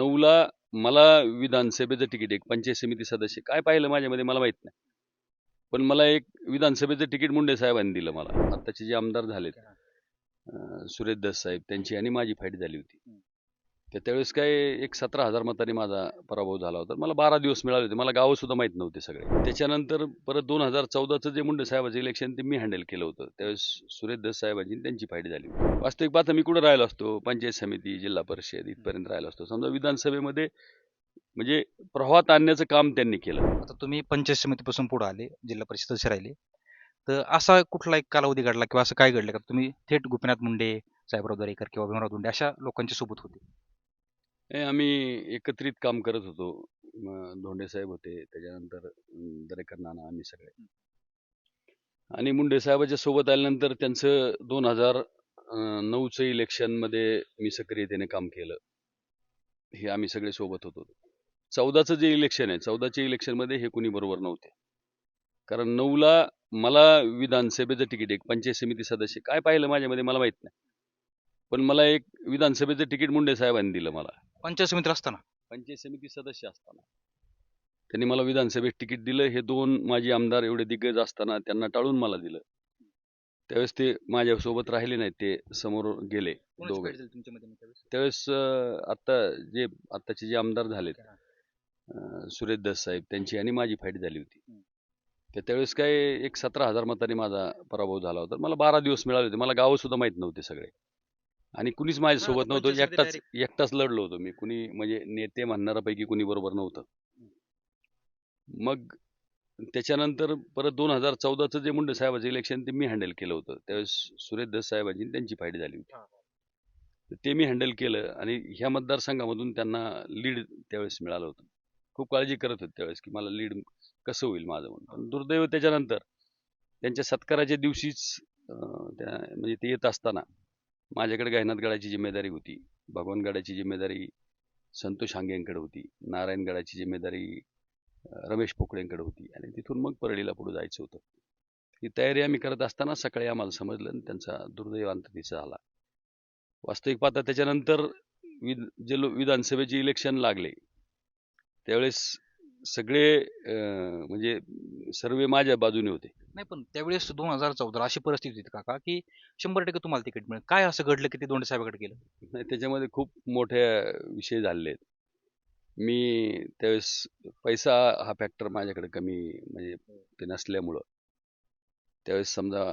नऊला मला विधानसभेचं तिकीट एक पंचायत समिती सदस्य काय पाहिलं माझ्यामध्ये मला माहीत नाही. पण मला एक विधानसभेचं तिकीट मुंडे साहेबांनी दिलं मला. आत्ताचे जे आमदार झालेत सुरेश दस साहेब त्यांची आणि माझी फाईट झाली होती. तर त्यावेळेस काय एक सतरा हजार मतांनी माझा पराभव झाला होता. मला बारा दिवस मिळाले होते. मला गावं सुद्धा माहीत नव्हते सगळे. त्याच्यानंतर परत दोन हजार चौदाचं जे मुंडे साहेबाचं इलेक्शन ते मी हँडल केलं होतं. त्यावेळेस सुरेश दस साहेबांची त्यांची फाईट झाली वास्तविक पाहता मी कुठं राहिलो असतो? पंचायत समिती जिल्हा परिषद इथपर्यंत राहिलो असतो. समजा विधानसभेमध्ये म्हणजे प्रवाहात आणण्याचं काम त्यांनी केलं. आता तुम्ही पंचायत समितीपासून पुढे आले जिल्हा परिषद सदस्य राहिले. तर असा कुठला एक कालावधी घडला किंवा असं काय घडलं का? तुम्ही थेट गोपीनाथ मुंडे साहेबराव दरेकर किंवा भीमराव धोंडे अशा लोकांच्या सोबत होते. हे आम्ही एकत्रित काम करत होतो. धोंडे साहेब होते त्याच्यानंतर अं, दरेकर नाना आम्ही सगळे. आणि मुंडे साहेबाच्या सोबत आल्यानंतर त्यांचं दोन हजार नऊचं इलेक्शनमध्ये मी सक्रियतेने काम केलं. हे आम्ही सगळे सोबत होतो. चौदाचं जे इलेक्शन आहे चौदाच्या इलेक्शनमध्ये हे कुणी बरोबर नव्हते. कारण नऊला मला विधानसभेचं तिकीट एक पंचायत समिती सदस्य काय पाहिलं माझ्यामध्ये मला माहीत नाही. पण मला एक विधानसभेचं तिकीट मुंडे साहेबांनी दिलं मला. पंचायत समितीत असताना? पंचायत समिती सदस्य असताना. त्यांनी मला विधानसभेत तिकीट दिलं. हे दोन माजी आमदार एवढे दिग्गज असताना त्यांना टाळून मला दिलं. त्यावेळेस ते माझ्यासोबत राहिले नाहीत ते समोर गेले दोघे. त्यावेळेस? त्यावेळेस अं, आता जे आत्ताचे जे आमदार झालेत सुरेश दस साहेब त्यांची आणि माझी फाईट झाली होती. तर त्यावेळेस काय एक सतरा हजार मतांनी माझा पराभव झाला होता. मला बारा दिवस मिळाले होते. मला गावं सुद्धा माहीत नव्हते सगळे. आणि कुणीच माझ्यासोबत आता नव्हतं. एकटाच एकटाच लढलो होतो मी. कुणी म्हणजे नेते म्हणणाऱ्यापैकी कुणी बरोबर नव्हतं. मग त्याच्यानंतर परत दोन हजार चौदाचं जे मुंडे साहेबाचं इलेक्शन ते मी हँडल केलं होतं. त्यावेळेस सुरेश दस साहेबांची आणि त्यांची फाईट झाली होती. तर ते मी हँडल केलं आणि ह्या मतदारसंघामधून त्यांना लीड त्यावेळेस मिळालं होतं. खूप काळजी करत होते त्यावेळेस की मला लीड कसं होईल माझं म्हणून. पण दुर्दैव त्याच्यानंतर त्यांच्या सत्काराच्या दिवशीच अं, त्या म्हणजे ते येत असताना माझ्याकडे गायनाथगडाची जिम्मेदारी होती. भगवानगडाची जिम्मेदारी संतोष हांगेंकडे होती. नारायणगडाची जिम्मेदारी रमेश पोकळेंकडे होती. आणि तिथून मग परळीला पुढे जायचं होतं. ही तयारी आम्ही करत असताना सकाळी आम्हाला समजलं आणि त्यांचा दुर्दैवांत तिचा झाला. वास्तविक पाहता त्याच्यानंतर विध जे लो विधानसभेचे इलेक्शन लागले त्यावेळेस सगळे म्हणजे सर्वे माझ्या बाजूने होते. नाही पण त्यावेळेस दोन हजार चौदा अशी परिस्थिती होती काका की शंभर टक्के तुम्हाला तिकीट मिळेल. काय असं घडलं की ते दोंडे साहेबाकडे गेलं? नाही त्याच्यामध्ये खूप मोठे विषय झालेले आहेत. मी त्यावेळेस पैसा हा फॅक्टर माझ्याकडे कमी म्हणजे ते नसल्यामुळं. त्यावेळेस समजा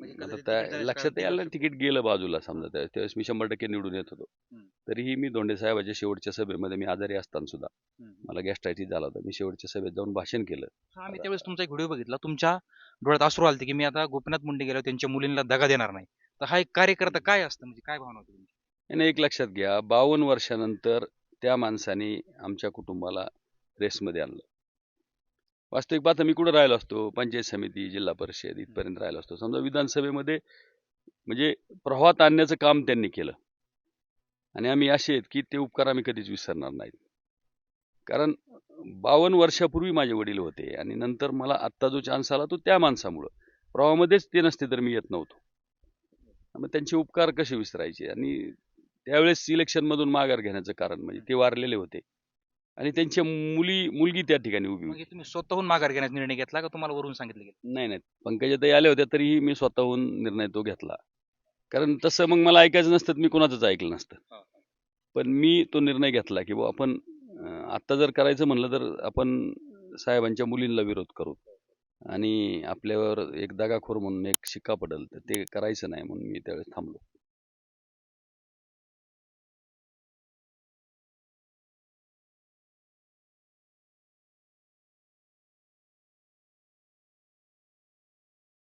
म्हणजे लक्षात यायला तिकीट गेलं बाजूला समजा त्यावेळेस मी शंभर टक्के निवडून येत होतो. तरीही मी धोंडे साहेबाच्या शेवटच्या सभेमध्ये मी आजारी असताना सुद्धा. मला गॅस्ट्रायटिस झाला होता. मी शेवटच्या सभेत जाऊन भाषण केलं. हा, आम्ही त्यावेळेस तुमचा एक व्हिडिओ बघितला. तुमच्या डोळ्यात अश्रू आलते की मी आता गोपीनाथ मुंडे गेल्यावर त्यांच्या मुलींना दगा देणार नाही. तर हा एक कार्यकर्ता काय असतं? म्हणजे काय भावना होती? आणि एक लक्षात घ्या. बावन्न वर्षानंतर त्या माणसाने आमच्या कुटुंबाला रेसमध्ये आणलं. वास्तविक पाहता मी कुठं राहिलो असतो? पंचायत समिती जिल्हा परिषद इथपर्यंत राहिलो असतो. समजा विधानसभेमध्ये म्हणजे प्रवाहात आणण्याचं काम त्यांनी केलं. आणि आम्ही असे आहेत की ते उपकार आम्ही कधीच विसरणार नाहीत. कारण बावन्न वर्षापूर्वी माझे वडील होते आणि नंतर मला आत्ता जो चान्स आला तो त्या माणसामुळं. प्रवाहामध्येच ते नसते तर मी येत नव्हतो. मग त्यांचे उपकार कसे विसरायचे? आणि त्यावेळेस इलेक्शनमधून माघार घेण्याचं कारण म्हणजे ते वारलेले होते. आणि त्यांच्या मुली मुलगी त्या ठिकाणी उभी होती. हे तुम्ही स्वतःहून माघार घेण्याचा निर्णय घेतला का तुम्हाला वरून सांगितलं गेलं? नाही नाही. पंकजाताई आल्या होत्या तरीही मी स्वतःहून निर्णय तो घेतला. कारण तसं मग मला ऐकायचं नसतं तर मी कोणाचंच ऐकलं नसतं. पण मी तो निर्णय घेतला की बुवा आपण अं, आत्ता जर करायचं म्हणलं तर आपण साहेबांच्या मुलींना विरोध करू. आणि आपल्यावर एक दगाखोर म्हणून एक शिक्का पडेल तर ते करायचं नाही म्हणून मी त्यावेळेस थांबलो.